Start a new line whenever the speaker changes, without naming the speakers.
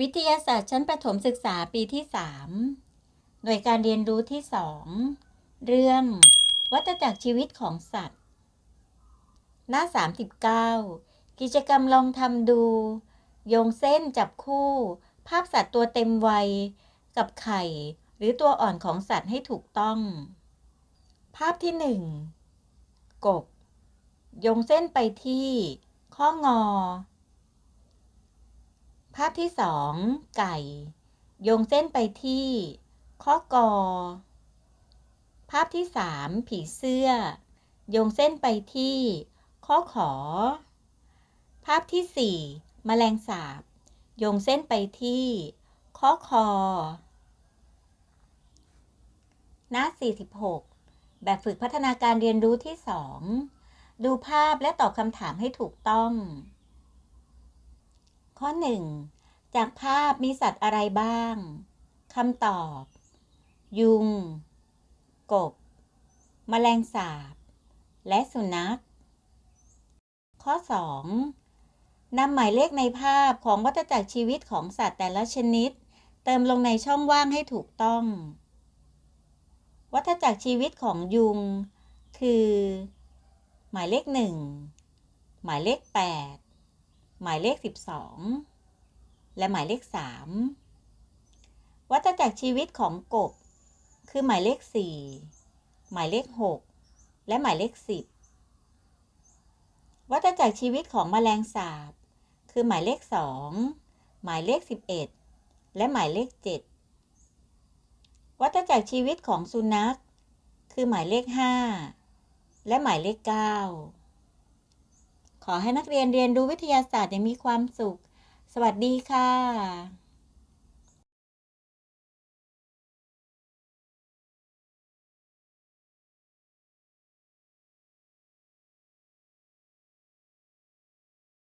วิทยาศาสตร์ชั้นประถมศึกษาปีที่ 3 หน่วยการเรียนรู้ที่ 2 เรื่องวัฏจักรชีวิตของสัตว์ หน้า 39 กิจกรรมลองทำดู โยงเส้นจับคู่ ภาพสัตว์ตัวเต็มวัย กับไข่ หรือตัวอ่อนของสัตว์ให้ถูกต้อง ภาพที่ 1 กบ โยงเส้นไปที่ ข้องอ ภาพที่สองไก่ โยงเส้นไปที่ข้อกอ ภาพที่สามผีเสื้อ โยงเส้นไปที่ข้อขอ ภาพที่สี่แมลงสาบ โยงเส้นไปที่ข้อคอ หน้า 46 แบบฝึกพัฒนาการเรียนรู้ที่ 2 ดูภาพและตอบคำถามให้ถูกต้อง ข้อ 1 จากภาพมีสัตว์อะไรบ้างคำตอบ ยุง กบ แมลงสาบ และสุนัข ข้อ 2 นำหมายเลขในภาพของวัฏจักรชีวิตของสัตว์แต่ละชนิด เติมลงในช่องว่างให้ถูกต้อง วัฏจักรชีวิตของยุง คือ หมายเลข 1 หมายเลข 8 หมายเลข 12 และหมายเลข 3 วัฏจักรชีวิตของกบ คือหมายเลข 4 หมายเลข 6 และหมายเลข 10 วัฏจักรชีวิตของแมลงสาบ คือหมายเลข 2 หมายเลข 11 และหมายเลข 7 วัฏจักรชีวิตของสุนัข คือหมายเลข 5 และหมายเลข 9 ขอให้นักเรียนเรียนรู้วิทยาศาสตร์อย่างมีความสุข สวัสดีค่ะ